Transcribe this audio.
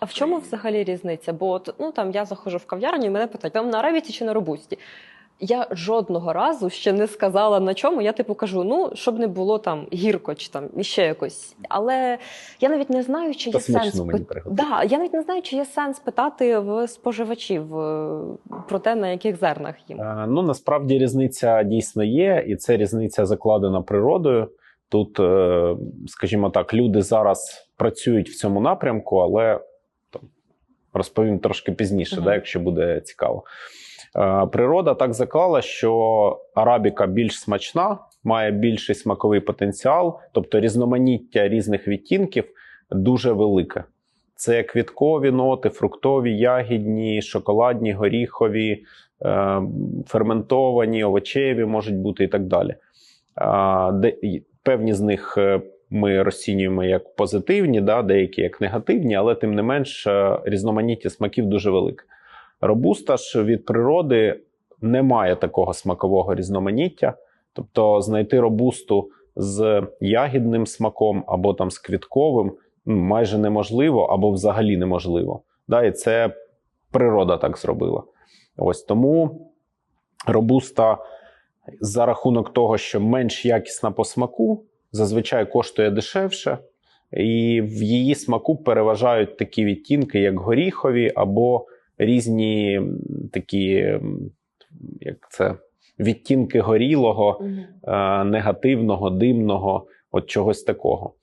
А в чому взагалі різниця? Бо от, ну там я заходжу в кав'ярню, і мене питають, вам на арабіці чи на робусті? Я жодного разу ще не сказала на чому. Я типу кажу, ну щоб не було там гірко чи там іще якось. Але я навіть не знаю, чи Та є сенс мені пит- да, я навіть не знаю, чи є сенс питати в споживачів е, про те, на яких зернах їм. Е, Ну насправді різниця дійсно є, і це різниця закладена природою. Тут, е, скажімо так, люди зараз працюють в цьому напрямку, але там, розповім трошки пізніше, Мгм. да, якщо буде цікаво. Е, Природа так заклала, що арабіка більш смачна, має більший смаковий потенціал, тобто різноманіття різних відтінків дуже велике. Це квіткові ноти, фруктові, ягідні, шоколадні, горіхові, е, ферментовані, овочеві можуть бути і так далі. І певні з них е, ми розцінюємо як позитивні, да, деякі як негативні, але тим не менш е, різноманіття смаків дуже велике. Робуста ж від природи не має такого смакового різноманіття. Тобто знайти робусту з ягідним смаком або там з квітковим майже неможливо або взагалі неможливо. Да, і це природа так зробила. Ось тому робуста за рахунок того, що менш якісна по смаку, зазвичай коштує дешевше, і в її смаку переважають такі відтінки, як горіхові, або різні такі, як це, відтінки горілого, е, негативного, димного, от чогось такого.